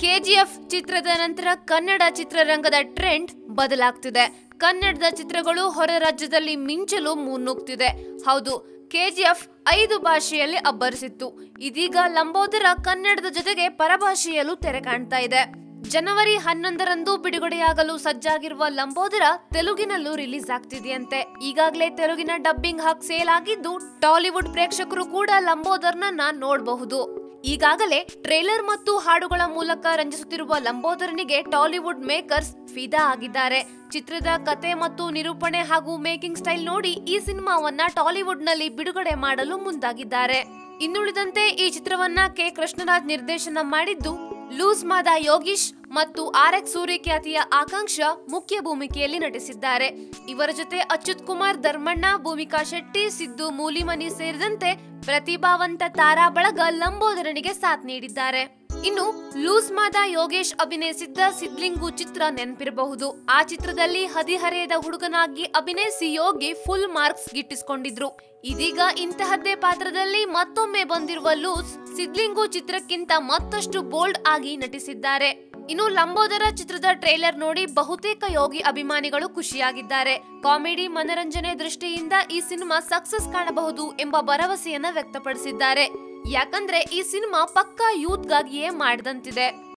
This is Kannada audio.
ಕೆಜಿಎಫ್ ಚಿತ್ರದ ನಂತರ ಕನ್ನಡ ಚಿತ್ರರಂಗದ ಟ್ರೆಂಡ್ ಬದಲಾಗ್ತಿದೆ. ಕನ್ನಡದ ಚಿತ್ರಗಳು ಹೊರ ರಾಜ್ಯದಲ್ಲಿ ಮಿಂಚಲು ಮುನ್ನುಗ್ತಿದೆ. ಹೌದು, ಕೆಜಿಎಫ್ ಐದು ಭಾಷೆಯಲ್ಲಿ ಅಬ್ಬರಿಸಿತ್ತು. ಇದೀಗ ಲಂಬೋದರ ಕನ್ನಡದ ಜೊತೆಗೆ ಪರಭಾಷೆಯಲ್ಲೂ ತೆರೆ ಕಾಣ್ತಾ ಇದೆ. ಜನವರಿ ಹನ್ನೊಂದರಂದು ಬಿಡುಗಡೆಯಾಗಲು ಸಜ್ಜಾಗಿರುವ ಲಂಬೋದರ ತೆಲುಗಿನಲ್ಲೂ ರಿಲೀಸ್ ಆಗ್ತಿದೆಯಂತೆ. ಈಗಾಗಲೇ ತೆಲುಗಿನ ಡಬ್ಬಿಂಗ್ ಹಾಕ್ ಸೇಲ್ ಆಗಿದ್ದು, ಟಾಲಿವುಡ್ ಪ್ರೇಕ್ಷಕರು ಕೂಡ ಲಂಬೋದರ್ನ ನೋಡಬಹುದು. ಈಗಾಗಲೇ ಟ್ರೇಲರ್ ಮತ್ತು ಹಾಡುಗಳ ಮೂಲಕ ರಂಜಿಸುತ್ತಿರುವ ಲಂಬೋದರನಿಗೆ ಟಾಲಿವುಡ್ ಮೇಕರ್ಸ್ ಫಿದಾ ಆಗಿದ್ದಾರೆ. ಚಿತ್ರದ ಕತೆ ಮತ್ತು ನಿರೂಪಣೆ ಹಾಗೂ ಮೇಕಿಂಗ್ ಸ್ಟೈಲ್ ನೋಡಿ ಈ ಸಿನಿಮಾವನ್ನ ಟಾಲಿವುಡ್ನಲ್ಲಿ ಬಿಡುಗಡೆ ಮಾಡಲು ಮುಂದಾಗಿದ್ದಾರೆ. ಇನ್ನುಳಿದಂತೆ ಈ ಚಿತ್ರವನ್ನ ಕೆ. ಕೃಷ್ಣರಾಜ್ ನಿರ್ದೇಶನ ಮಾಡಿದ್ದು ಲೂಸ್ ಮಾದ ಯೋಗೀಶ್ ಮತ್ತು ಆರ್ ಎಕ್ಸ್ ಸೂರಿ ಖ್ಯಾತಿಯ ಆಕಾಂಕ್ಷ ಮುಖ್ಯ ಭೂಮಿಕೆಯಲ್ಲಿ ನಟಿಸಿದ್ದಾರೆ. ಇವರ ಜೊತೆ ಅಚ್ಯುತ್ ಕುಮಾರ್, ಧರ್ಮಣ್ಣ, ಭೂಮಿಕಾ ಶೆಟ್ಟಿ, ಸಿದ್ದು ಮೂಲಿಮನಿ ಸೇರಿದಂತೆ ಪ್ರತಿಭಾವಂತ ತಾರಾ ಬಳಗ ಲಂಬೋದರನಿಗೆ ಸಾಥ್ ನೀಡಿದ್ದಾರೆ. ಇನ್ನು ಲೂಸ್ ಮಾದ ಯೋಗೇಶ್ ಅಭಿನಯಿಸಿದ್ದ ಸಿದ್ಲಿಂಗು ಚಿತ್ರ ನೆನಪಿರಬಹುದು. ಆ ಚಿತ್ರದಲ್ಲಿ ಹದಿಹರೆಯದ ಹುಡುಗನಾಗಿ ಅಭಿನಯಿಸಿ ಯೋಗಿ ಫುಲ್ ಮಾರ್ಕ್ಸ್ ಗಿಟ್ಟಿಸಿಕೊಂಡಿದ್ರು. ಇದೀಗ ಇಂತಹದ್ದೇ ಪಾತ್ರದಲ್ಲಿ ಮತ್ತೊಮ್ಮೆ ಬಂದಿರುವ ಲೂಸ್ ಸಿದ್ಲಿಂಗು ಚಿತ್ರಕ್ಕಿಂತ ಮತ್ತಷ್ಟು ಬೋಲ್ಡ್ ಆಗಿ ನಟಿಸಿದ್ದಾರೆ. ಇನ್ನು ಲಂಬೋದರ ಚಿತ್ರದ ಟ್ರೇಲರ್ ನೋಡಿ ಬಹುತೇಕ ಯೋಗಿ ಅಭಿಮಾನಿಗಳು ಖುಷಿಯಾಗಿದ್ದಾರೆ. ಕಾಮಿಡಿ ಮನರಂಜನೆ ದೃಷ್ಟಿಯಿಂದ ಈ ಸಿನಿಮಾ ಸಕ್ಸಸ್ ಕಾಣಬಹುದು ಎಂಬ ಭರವಸೆಯನ್ನ ವ್ಯಕ್ತಪಡಿಸಿದ್ದಾರೆ. ಯಾಕಂದ್ರೆ ಈ ಸಿನಿಮಾ ಪಕ್ಕಾ ಯೂತ್ಗಾಗಿಯೇ ಮಾಡಿದಂತಿದೆ.